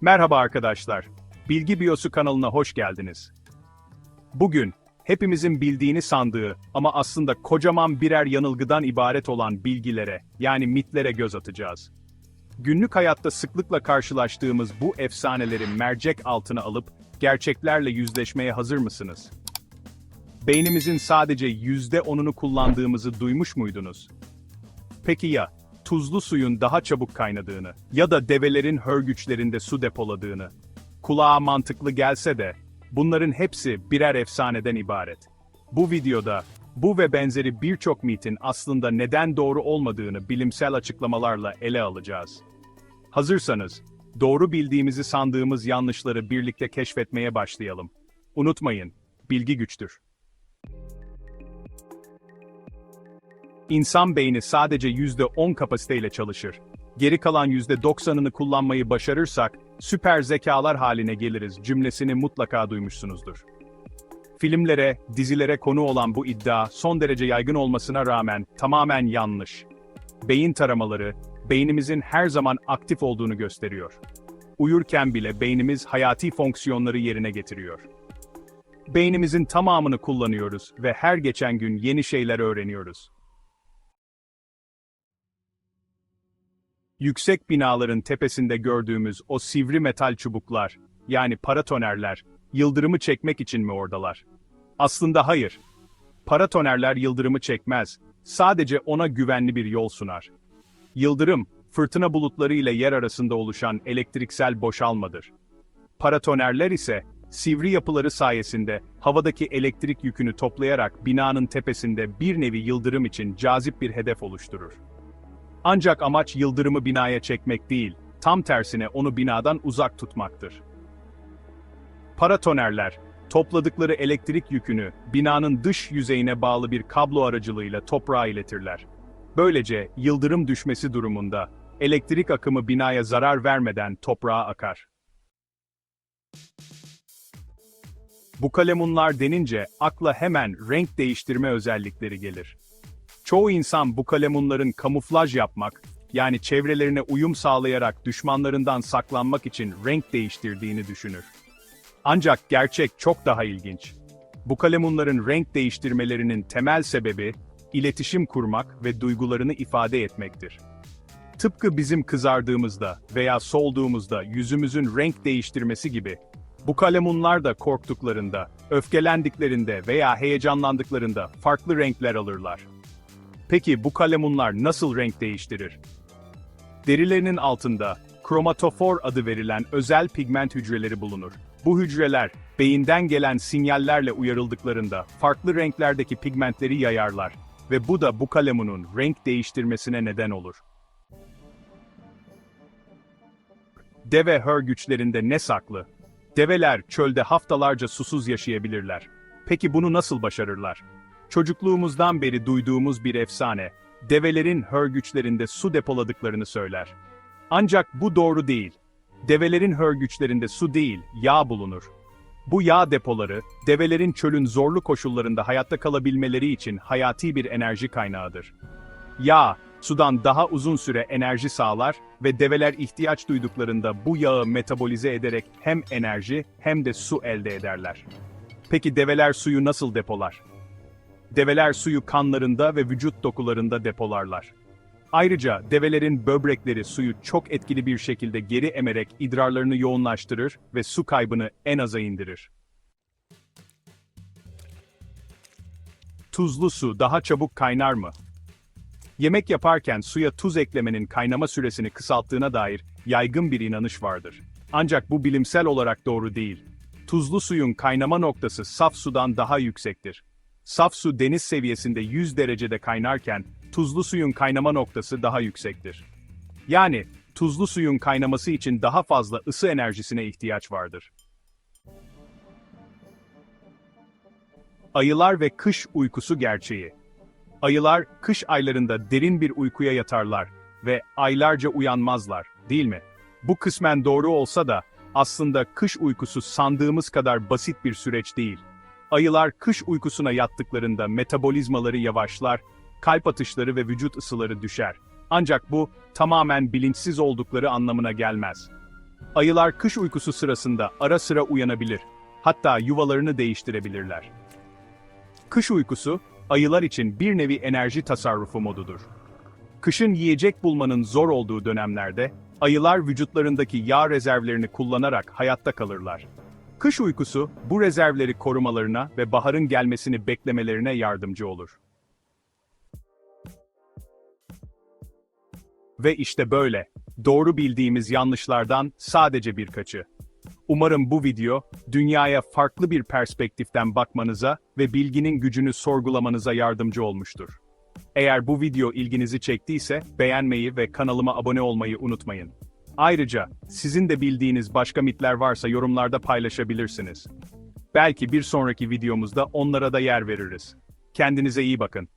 Merhaba arkadaşlar. Bilgi Biyosu kanalına hoş geldiniz. Bugün hepimizin bildiğini sandığı ama aslında kocaman birer yanılgıdan ibaret olan bilgilere, yani mitlere göz atacağız. Günlük hayatta sıklıkla karşılaştığımız bu efsaneleri mercek altına alıp gerçeklerle yüzleşmeye hazır mısınız? Beynimizin sadece yüzde onunu kullandığımızı duymuş muydunuz? Peki ya, tuzlu suyun daha çabuk kaynadığını ya da develerin hörgüçlerinde su depoladığını? Kulağa mantıklı gelse de, bunların hepsi birer efsaneden ibaret. Bu videoda, bu ve benzeri birçok mitin aslında neden doğru olmadığını bilimsel açıklamalarla ele alacağız. Hazırsanız, doğru bildiğimizi sandığımız yanlışları birlikte keşfetmeye başlayalım. Unutmayın, bilgi güçtür. İnsan beyni sadece %10 kapasiteyle çalışır. Geri kalan %90'ını kullanmayı başarırsak, süper zekalar haline geliriz cümlesini mutlaka duymuşsunuzdur. Filmlere, dizilere konu olan bu iddia son derece yaygın olmasına rağmen tamamen yanlış. Beyin taramaları, beynimizin her zaman aktif olduğunu gösteriyor. Uyurken bile beynimiz hayati fonksiyonları yerine getiriyor. Beynimizin tamamını kullanıyoruz ve her geçen gün yeni şeyler öğreniyoruz. Yüksek binaların tepesinde gördüğümüz o sivri metal çubuklar, yani paratonerler, yıldırımı çekmek için mi oradalar? Aslında hayır. Paratonerler yıldırımı çekmez, sadece ona güvenli bir yol sunar. Yıldırım, fırtına bulutları ile yer arasında oluşan elektriksel boşalmadır. Paratonerler ise, sivri yapıları sayesinde havadaki elektrik yükünü toplayarak binanın tepesinde bir nevi yıldırım için cazip bir hedef oluşturur. Ancak amaç yıldırımı binaya çekmek değil, tam tersine onu binadan uzak tutmaktır. Paratonerler, topladıkları elektrik yükünü binanın dış yüzeyine bağlı bir kablo aracılığıyla toprağa iletirler. Böylece yıldırım düşmesi durumunda elektrik akımı binaya zarar vermeden toprağa akar. Bu kalemunlar denince akla hemen renk değiştirme özellikleri gelir. Çoğu insan bu kalemunların kamuflaj yapmak, yani çevrelerine uyum sağlayarak düşmanlarından saklanmak için renk değiştirdiğini düşünür. Ancak gerçek çok daha ilginç. Bu kalemunların renk değiştirmelerinin temel sebebi, iletişim kurmak ve duygularını ifade etmektir. Tıpkı bizim kızardığımızda veya solduğumuzda yüzümüzün renk değiştirmesi gibi, bu kalemunlar da korktuklarında, öfkelendiklerinde veya heyecanlandıklarında farklı renkler alırlar. Peki bu kalemunlar nasıl renk değiştirir? Derilerinin altında kromatofor adı verilen özel pigment hücreleri bulunur. Bu hücreler beyinden gelen sinyallerle uyarıldıklarında farklı renklerdeki pigmentleri yayarlar ve bu da bu kalemunun renk değiştirmesine neden olur. Deve hörgüçlerinde ne saklı? Develer çölde haftalarca susuz yaşayabilirler. Peki bunu nasıl başarırlar? Çocukluğumuzdan beri duyduğumuz bir efsane, develerin hörgüçlerinde su depoladıklarını söyler. Ancak bu doğru değil. Develerin hörgüçlerinde su değil, yağ bulunur. Bu yağ depoları, develerin çölün zorlu koşullarında hayatta kalabilmeleri için hayati bir enerji kaynağıdır. Yağ, sudan daha uzun süre enerji sağlar ve develer ihtiyaç duyduklarında bu yağı metabolize ederek hem enerji hem de su elde ederler. Peki develer suyu nasıl depolar? Develer suyu kanlarında ve vücut dokularında depolarlar. Ayrıca develerin böbrekleri suyu çok etkili bir şekilde geri emerek idrarlarını yoğunlaştırır ve su kaybını en aza indirir. Tuzlu su daha çabuk kaynar mı? Yemek yaparken suya tuz eklemenin kaynama süresini kısalttığına dair yaygın bir inanış vardır. Ancak bu bilimsel olarak doğru değil. Tuzlu suyun kaynama noktası saf sudan daha yüksektir. Saf su deniz seviyesinde 100 derecede kaynarken, tuzlu suyun kaynama noktası daha yüksektir. Yani, tuzlu suyun kaynaması için daha fazla ısı enerjisine ihtiyaç vardır. Ayılar ve kış uykusu gerçeği. Ayılar, kış aylarında derin bir uykuya yatarlar ve aylarca uyanmazlar, değil mi? Bu kısmen doğru olsa da, aslında kış uykusu sandığımız kadar basit bir süreç değil. Ayılar kış uykusuna yattıklarında metabolizmaları yavaşlar, kalp atışları ve vücut ısıları düşer. Ancak bu tamamen bilinçsiz oldukları anlamına gelmez. Ayılar kış uykusu sırasında ara sıra uyanabilir. Hatta yuvalarını değiştirebilirler. Kış uykusu, ayılar için bir nevi enerji tasarrufu modudur. Kışın yiyecek bulmanın zor olduğu dönemlerde, ayılar vücutlarındaki yağ rezervlerini kullanarak hayatta kalırlar. Kış uykusu, bu rezervleri korumalarına ve baharın gelmesini beklemelerine yardımcı olur. Ve işte böyle, doğru bildiğimiz yanlışlardan sadece birkaçı. Umarım bu video, dünyaya farklı bir perspektiften bakmanıza ve bilginin gücünü sorgulamanıza yardımcı olmuştur. Eğer bu video ilginizi çektiyse, beğenmeyi ve kanalıma abone olmayı unutmayın. Ayrıca, sizin de bildiğiniz başka mitler varsa yorumlarda paylaşabilirsiniz. Belki bir sonraki videomuzda onlara da yer veririz. Kendinize iyi bakın.